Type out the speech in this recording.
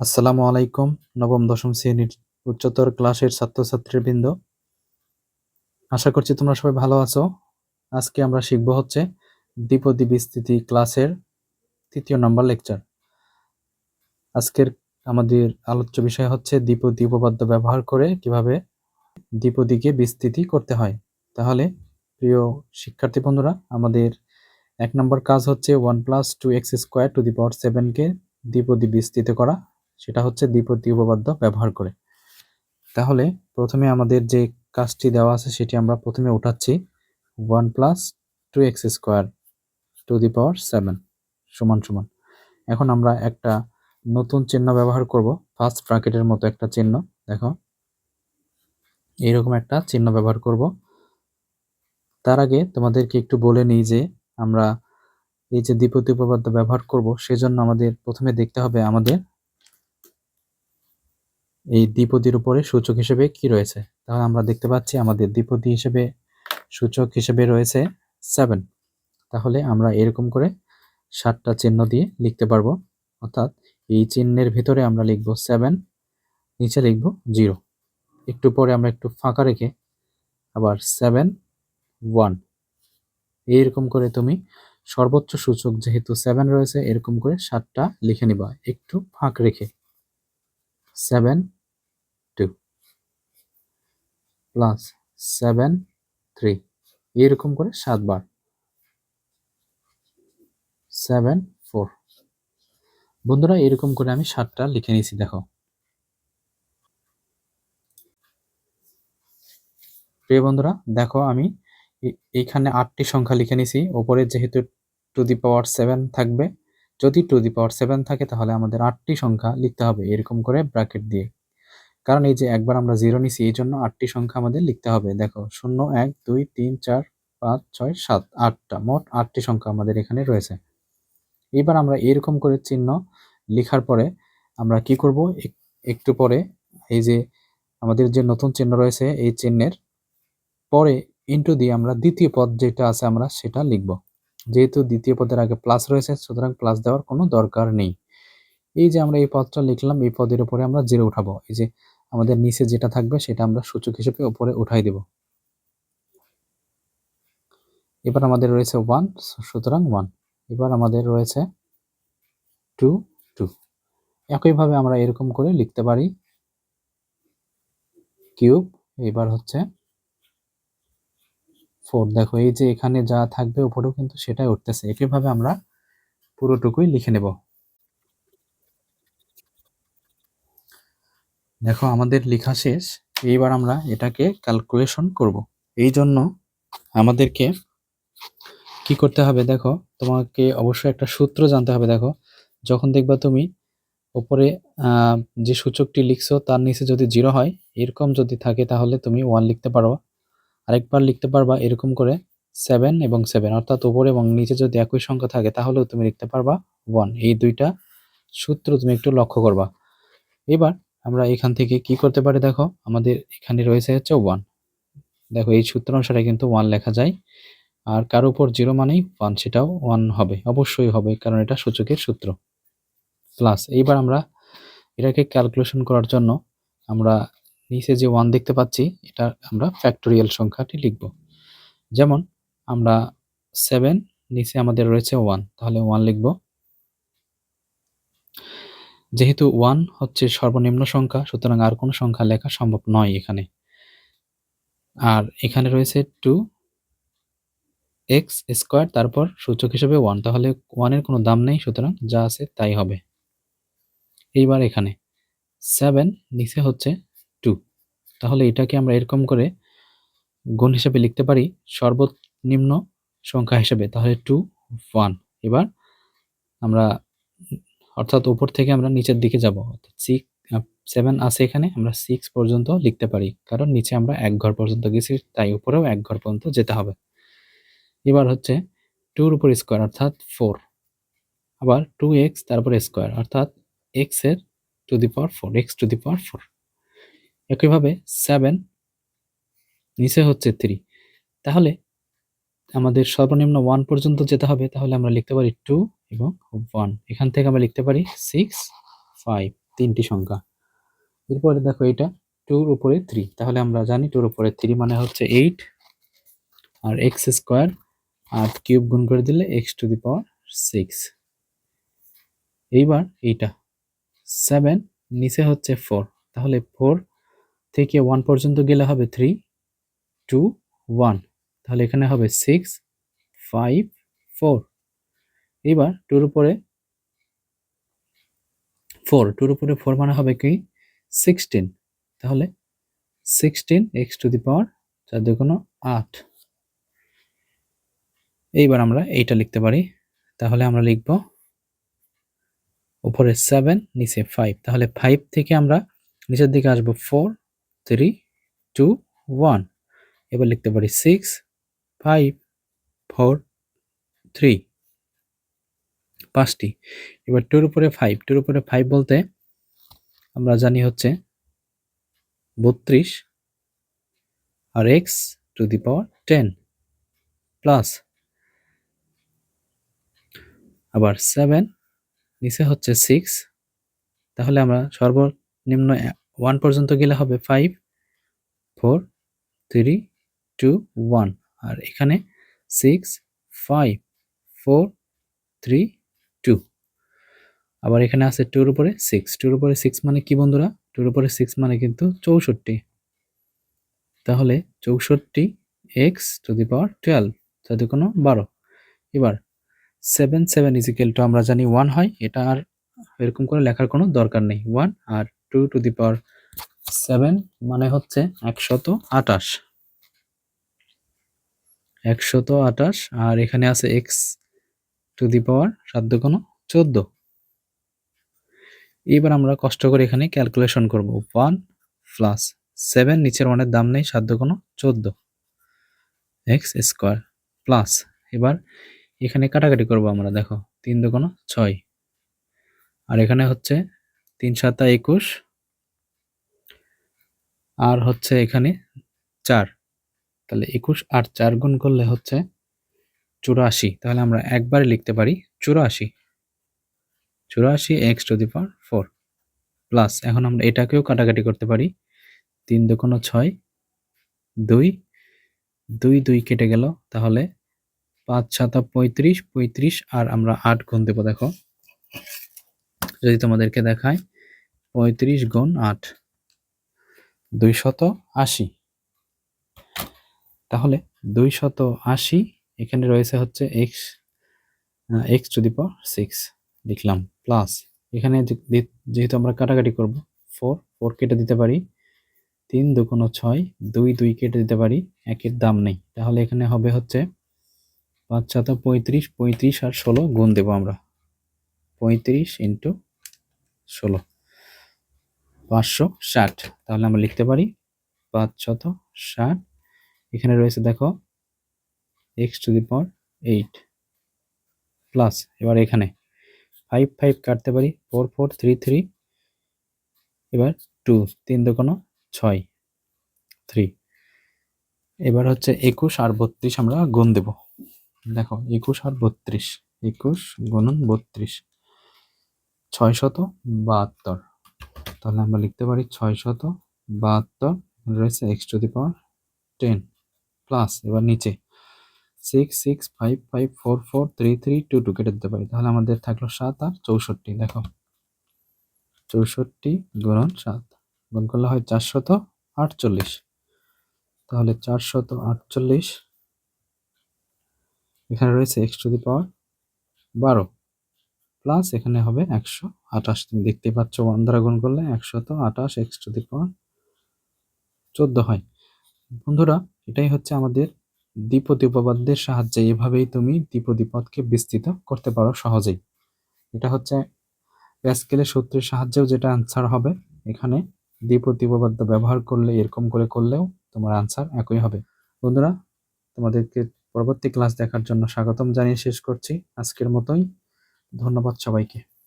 আসসালামু আলাইকুম, নবম, দশম শ্রেণির উচ্চতর ক্লাসের ছাত্রছাত্রীবৃন্দ। আশা করছি তোমরা সবাই ভালো আছো। আজকে আমরা শিখব হচ্ছে দ্বিপদী বিস্তৃতি ক্লাসের তৃতীয় নম্বর লেকচার। আজকের আমাদের আলোচ্য বিষয় হচ্ছে দ্বিপদী উপপাদ্য ব্যবহার করে কীভাবে দ্বিপদীকে বিস্তৃতি করতে হয়। তাহলে, প্রিয় শিক্ষার্থী বন্ধুরা, আমাদের এক নম্বর কাজ হচ্ছে one plus two x square to the power সেভেনকে দ্বিপদী বিস্তৃত করা। সেটা হচ্ছে দ্বিপদী উপপাদ্য ব্যবহার করে। তাহলে প্রথমে আমাদের যে কাজটি দেওয়া আছে সেটি আমরা প্রথমে উঠাচ্ছি। One plus two x square to the power seven সমান সমান। এখন আমরা একটা নতুন চিহ্ন ব্যবহার করব। ফার্স্ট ব্র্যাকেটের মতো একটা চিহ্ন, দেখো। এইরকম একটা চিহ্ন ব্যবহার করব। তার আগে তোমাদেরকে একটু বলে নিই যে আমরা এই যে দ্বিপদী উপপাদ্য ব্যবহার করব, সেজন্য আমাদের প্রথমে দেখতে হবে আমাদের এই দ্বিপদীর উপরে সূচক হিসেবে কি রয়েছে? তাহলে আমরা দেখতে পাচ্ছি আমাদের দ্বিপদী হিসেবে সূচক হিসেবে রয়েছে সেভেন তাহলে আমরা এরকম করে সাতটা চিহ্ন দিয়ে লিখতে পারব। অর্থাৎ এই চিহ্নের ভিতরে আমরা লিখব সেভেন নিচে লিখব জিরো একটু পরে আমরা একটু ফাঁকা রেখে আবার সেভেন ওয়ান এইরকম করে তুমি সর্বোচ্চ সূচক যেহেতু সেভেন রয়েছে, এরকম করে সাতটা লিখে নিবা। একটু ফাঁক রেখে। Seven two plus seven three এরকম করে সাতবার। সেভেন ফোর বন্ধুরা এরকম করে আমি সাতটা লিখে নিয়েছি, দেখো। প্রিয় বন্ধুরা, দেখো আমি এইখানে আটটি সংখ্যা লিখে নিছি ওপরে যেহেতু টু দি পাওয়ার সেভেন থাকবে, যদি টু দি পাওয়ার সেভেন থাকে, তাহলে আমাদের আটটি সংখ্যা লিখতে হবে, এরকম করে ব্র্যাকেট দিয়ে। কারণ এই যে একবার আমরা জিরো নিছি, এই জন্য আটটি সংখ্যা আমাদের লিখতে হবে। দেখো, শূন্য, এক, দুই, তিন, চার, পাঁচ, ছয়, সাত, আটটা, মোট আটটি সংখ্যা আমাদের এখানে রয়েছে। এবার আমরা এরকম করে চিহ্ন লেখার পরে আমরা কি করব? একটু পরে এই যে আমাদের যে নতুন চিহ্ন রয়েছে, এই চিহ্নের পরে ইন্টু দিয়ে আমরা দ্বিতীয় পদ যেটা আছে আমরা সেটা লিখব। যেহেতু দ্বিতীয় পদের আগে প্লাস রয়েছে, সুতরাং প্লাস দেওয়ার কোনো দরকার নেই। এই যে আমরা এই পদটা লিখলাম, এই পদের উপরে আমরা জিরো উঠাবো। এই যে আমাদের নিচে যেটা থাকবে সেটা আমরা সূচক হিসেবে উপরে উঠাই দেব। এবার আমাদের রয়েছে ওয়ান সুতরাং ওয়ান এবার আমাদের রয়েছে টু টু একইভাবে আমরা এরকম করে লিখতে পারি। কিউব এবার হচ্ছে ফোর দেখো, এই যে এখানে যা থাকবে উপরেও কিন্তু সেটাই উঠতেছে। একইভাবে আমরা পুরোটুকুই লিখে নেব। দেখো, আমাদের লেখা শেষ। এইবার আমরা এটাকে ক্যালকুলেশন করব। এই জন্য আমাদেরকে কি করতে হবে দেখো, তোমাকে অবশ্যই একটা সূত্র জানতে হবে দেখো। যখন দেখবা তুমি উপরে যে সূচকটি লিখছো, তার নিচে যদি জিরো হয়, এরকম যদি থাকে তাহলে তুমি ওয়ান লিখতে পারো। আরেকবার লিখতে পারবা এরকম করে সেভেন এবং সেভেন অর্থাৎ উপরে এবং নিচে যদি একই সংখ্যা থাকে, তাহলেও তুমি লিখতে পারবা ওয়ান এই দুইটা সূত্র তুমি একটু লক্ষ্য করবা। এবার আমরা এখান থেকে কি করতে পারি দেখো? আমাদের এখানে রয়েছে হচ্ছে ওয়ান দেখো, এই সূত্র অনুসারে কিন্তু ওয়ান লেখা যায়। আর কার উপর জিরো মানেই ওয়ান সেটাও ওয়ান হবে। অবশ্যই হবে, কারণ এটা সূচকের সূত্র। প্লাস এইবার আমরা এটাকে ক্যালকুলেশন করার জন্য আমরা নিচে যে ওয়ান দেখতে পাচ্ছি, এটা আমরা ফ্যাক্টোরিয়াল সংখ্যাটি লিখব। যেমন, আমরা সেভেন নিচে আমাদের রয়েছে ওয়ান তাহলে ওয়ান লিখব। যেহেতু ওয়ান হচ্ছে সর্বনিম্ন সংখ্যা, সুতরাং আর কোনো সংখ্যা লেখা সম্ভব নয় এখানে। আর এখানে রয়েছে টু এক্স স্কোয়ার, তারপর সূচক হিসেবে ওয়ান। তাহলে ওয়ানের কোনো দাম নেই, সুতরাং যা আছে তাই হবে। এইবার এখানে সেভেন নিচে হচ্ছে টু। তাহলে এটাকে আমরা এরকম করে গুণ হিসেবে লিখতে পারি সর্বনিম্ন সংখ্যা হিসেবে। তাহলে টু, ওয়ান। এবার আমরা অর্থাৎ উপর থেকে আমরা নিচের দিকে যাব। সিক্স সেভেন আছে এখানে, আমরা সিক্স পর্যন্ত লিখতে পারি। কারণ নিচে আমরা এক ঘর পর্যন্ত গেছি, তাই উপরেও এক ঘর পর্যন্ত যেতে হবে। এবার হচ্ছে টুর উপর স্কোয়ার অর্থাৎ ফোর আবার টু এক্স তারপর স্কোয়ার অর্থাৎ এক্সের to the power four x to the power four একইভাবে সেভেন নিচে হচ্ছে থ্রি তাহলে আমাদের সর্বনিম্ন ওয়ান পর্যন্ত যেতে হবে, তাহলে আমরা লিখতে পারি টু এবং ওয়ান এখান থেকে আমরা লিখতে পারি সিক্স ফাইভ তিনটি সংখ্যা। এরপরে দেখো এটা টুর উপরে থ্রি তাহলে আমরা জানি টুর উপরে থ্রি মানে হচ্ছে এইট আর এক্স স্কোয়ার আর কিউব গুণ করে দিলে x to the power six এইবার এইটা। সেভেন নিচে হচ্ছে ফোর তাহলে ফোর থেকে ওয়ান পর্যন্ত গেলে হবে থ্রি টু ওয়ান তাহলে এখানে হবে সিক্স ফাইভ ফোর এবার টুর উপরে ফোর টুর উপরে ফোর মানে হবে কি? সিক্সটিন তাহলে sixteen x to the power চার দুগুণ আট। এইবার আমরা এইটা লিখতে পারি। তাহলে আমরা লিখব উপরে সেভেন নিচে ফাইভ তাহলে ফাইভ থেকে আমরা নিচের দিকে আসব ফোর থ্রি টু ওয়ান এবার লিখতে পারি সিক্স ফাইভ ফোর থ্রি পাঁচটি। এবার টুর উপরে ফাইভ টুর উপরে ফাইভ বলতে আমরা জানি হচ্ছে বত্রিশ আর x to the power ten plus আবার সেভেন নিচে হচ্ছে সিক্স তাহলে আমরা সর্বনিম্ন ওয়ান পর্যন্ত গেলে হবে five four three two one আর এখানে সিক্স ফাইভ ফোর থ্রি আবার এখানে আছে টুর উপরে সিক্স টুর উপরে সিক্স মানে কি বন্ধুরা? টুর উপরে সিক্স মানে কিন্তু চৌষট্টি। তাহলে চৌষট্টি x to the power twelve যদি কোনো বারো। এবার সেভেন সেভেন ইজিক্যাল টু আমরা জানি ওয়ান হয়, এটা আর এরকম করে লেখার কোনো দরকার নেই। One R two to the power seven মানে হচ্ছে একশত আটাশ একশত আটাশ আর এখানে আছে এক্স টু দি পাওয়ার সাধ্য কোনো চোদ্দ। এবার আমরা কষ্ট করে এখানে ক্যালকুলেশন করব। ওয়ান প্লাস সেভেন নিচের ওয়ানের দাম নেই, সাধ্য কোনো চোদ্দ। এক্স স্কোয়ার প্লাস এবার এখানে কাটাকাটি করব আমরা, দেখো, তিন দুগুণ ছয়। আর এখানে হচ্ছে তিন সাতা একুশ। আর হচ্ছে এখানে চার। তাহলে একুশ আর চার গুণ করলে হচ্ছে চুরাশি। তাহলে আমরা একবারে লিখতে পারি চুরাশি। চুরাশি x to the power plus এখন আমরা এটাকেও কাটাকাটি করতে পারি। তিন দুগুণ ছয়, দুই দুই দুই কেটে গেল। তাহলে পাঁচ সাতা পঁয়ত্রিশ পঁয়ত্রিশ আর আমরা আট গুণ দেবো, দেখো। যদি তোমাদেরকে দেখায় পঁয়ত্রিশ গুণ আট, দুই শত আশি। তাহলে দুই শত আশি এখানে রয়েছে হচ্ছে x x to the power six, লিখলাম, প্লাস। এখানে যেহেতু আমরা কাটাকাটি করব ফোর ফোর কেটে দিতে পারি। তিন দুগুণ ছয়, দুই দুই কেটে দিতে পারি। একের দাম নেই। তাহলে এখানে হবে হচ্ছে পাঁচ সাত পঁয়ত্রিশ পঁয়ত্রিশ আর ষোলো গুণ দেবো আমরা। পঁয়ত্রিশ ইন্টু ষোলো। পাঁচশো ষাট। তাহলে আমরা লিখতে পারি পাঁচ শত ষাট। এখানে রয়েছে দেখো x to the power eight plus এবার এখানে ফাইভ ফাইভ কাটতে পারি ফোর ফোর থ্রি থ্রি এবার টু তিন দোকানো ছয় থ্রি এবার হচ্ছে একুশ আর বত্রিশ আমরা গুণ দেব। দেখো, একুশ আর বত্রিশ, একুশ গুণন বত্রিশ, ছয় শত বাহাত্তর। তাহলে আমরা লিখতে পারি ছয় শত বাহাত্তর, রয়েছে x to the power ten plus এবার নিচে। Six six five five four four three three two two কেটে দিতে পারি। তাহলে আমাদের থাকল সাত আর চৌষট্টি, দেখো। চৌষট্টি গুণন সাত, গুণ করলে হয় চারশত আটচল্লিশ। তাহলে চারশত আটচল্লিশ, এখানে রয়েছে এক্স টু দি পাওয়ার বারো প্লাস এখানে হবে একশো আঠাশ। তুমি দেখতে পাচ্ছ ওয়ান দ্বারা গুণ করলে একশত আঠাশ এক্স টু দি পাওয়ার চোদ্দ হয়। বন্ধুরা, এটাই হচ্ছে আমাদের দ্বিপদী উপপাদ্যের সাহায্যে এভাবেই তুমি দ্বিপদী পদকে বিস্তৃত করতে পারো সহজেই। এটা হচ্ছে প্যাসকেলের সূত্রের সাহায্যেও যেটা আনসার হবে। এখানে দ্বিপদী উপপাদ্য ব্যবহার করলে, এরকম করে করলেও তোমার আনসার একই হবে। বন্ধুরা, তোমাদেরকে পরবর্তী ক্লাস দেখার জন্য স্বাগতম জানিয়ে শেষ করছি। আজকের মতোই। ধন্যবাদ সবাইকে।